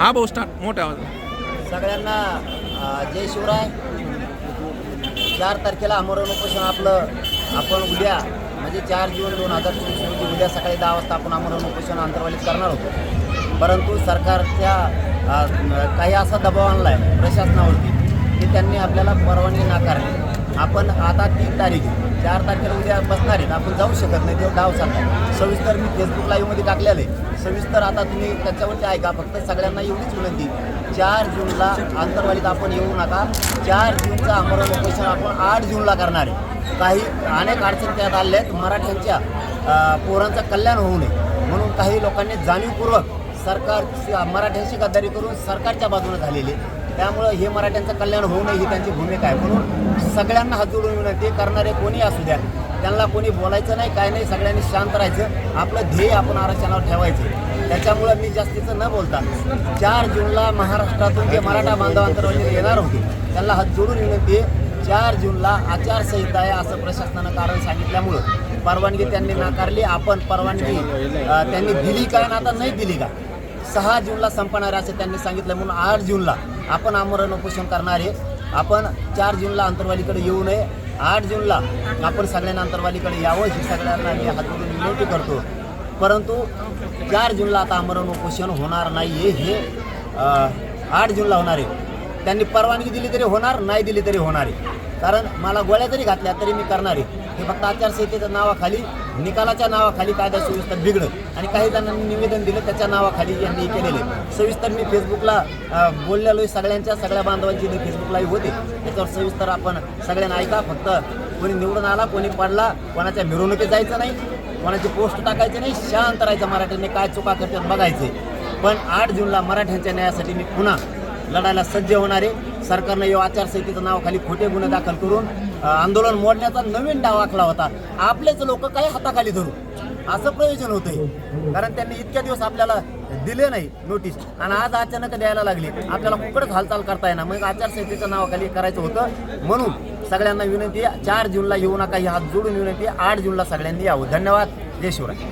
हा भाऊ स्टार्ट मोठ्या आवाज. सगळ्यांना अ, जय शिवराय. चार तारखेला आमरण उपोषण आपलं. आपण उद्या म्हणजे चार जून दोन हजार चोवीस रोजी उद्या सकाळी दहा वाजता आपण आमरण उपोषण अंतर्वालित करणार होतो. परंतु सरकारच्या अ, काही असा दबाव आणला आहे प्रशासनावरती. की त्यांनी आपल्याला परवानगी नाकारली. आपण आता तीन तारीख चार तारखेला उद्या बसणार आहेत. आपण जाऊ शकत नाही तेव्हा डाव चालला सविस्तर मी फेसबुक लाईव्हमध्ये टाकलेलं आहे. सविस्तर आता तुम्ही त्याच्यावरती ऐका. फक्त सगळ्यांना एवढीच विनंती चार जूनला आंतरवालीत आपण येऊ नका. चार जूनचं आमरण उपोषण आपण आठ जूनला करणार आहे. काही अनेक अडचणी त्यात आल्या आहेत. मराठ्यांच्या पोरांचं कल्याण होऊ नये. म्हणून काही लोकांनी जाणीवपूर्वक सरकार मराठ्यांशी गद्दारी करून सरकारच्या बाजूने झालेली आहे. त्यामुळं हे मराठ्यांचं कल्याण होऊ नये ही त्यांची भूमिका आहे. म्हणून सगळ्यांना हात जोडून विनंती करणारे कोणी असू द्या. त्यांना कोणी बोलायचं नाही काय नाही सगळ्यांनी शांत राहायचं. आपलं ध्येय आपण आरक्षणावर ठेवायचं. त्याच्यामुळं मी जास्तीचं न बोलता चार जूनला महाराष्ट्रातून जे मराठा बांधव येणार होते त्यांना हात जोडून विनंती आहे चार जूनला आचारसंहिता आहे असं प्रशासनानं कारण सांगितल्यामुळं परवानगी त्यांनी नाकारली. आपण परवानगी त्यांनी दिली का आणि आता नाही दिली का? सहा जूनला संपणार आहे असं त्यांनी सांगितलं. म्हणून आठ जूनला आपण आमरण उपोषण करणार आहे. आपण चार जूनला अंतरवालीकडे येऊ नये. आठ जूनला आपण सगळ्यांना अंतरवालीकडे यावं ही सगळ्यांना मी हात विनंती करतो. परंतु चार जूनला आता आमरण उपोषण होणार नाही आहे हे आठ जूनला होणार आहे. त्यांनी परवानगी दिली तरी होणार नाही दिली तरी होणार आहे. कारण मला गोळ्या जरी घातल्या तरी मी करणार आहे. हे फक्त आचारसंहितेच्या नावाखाली निकालाच्या नावाखाली कायदा सविस्तर बिघडत आणि काही जणांनी निवेदन दिलं त्याच्या नावाखाली यांनी केलेले. सविस्तर मी फेसबुकला बोललेलो आहे सगळ्यांच्या सगळ्या बांधवांची इथे फेसबुकलाही होते. त्याच्यावर सविस्तर आपण सगळ्यांना ऐका. फक्त कोणी निवडून आला कोणी पडला कोणाच्या मिरवणुकीत जायचं नाही कोणाची पोस्ट टाकायची नाही शांत राहायचं मराठ्यांनी काय चुका करतात बघायचे. पण आठ जूनला मराठ्यांच्या न्यायासाठी मी पुन्हा लढायला सज्ज होणारे. सरकारनं या आचारसंहितेचं नावाखाली खोटे गुन्हे दाखल करून आंदोलन मोडण्याचा नवीन डाव आखला होता. आपलेच लोक काही हाताखाली धरू. असं प्रयोजन होतंय. कारण त्यांनी इतक्या दिवस आपल्याला दिले नाही नोटीस आणि आज अचानक द्यायला लागली. आपल्याला कुकडच हालचाल करता येणार. मग आचारसंहितेच्या नावाखाली करायचं होतं. म्हणून सगळ्यांना विनंती आहे चार जूनला येऊ नका. ही हात जोडून विनंती आहे. आठ जूनला सगळ्यांनी यावं. धन्यवाद. जय शिवराय.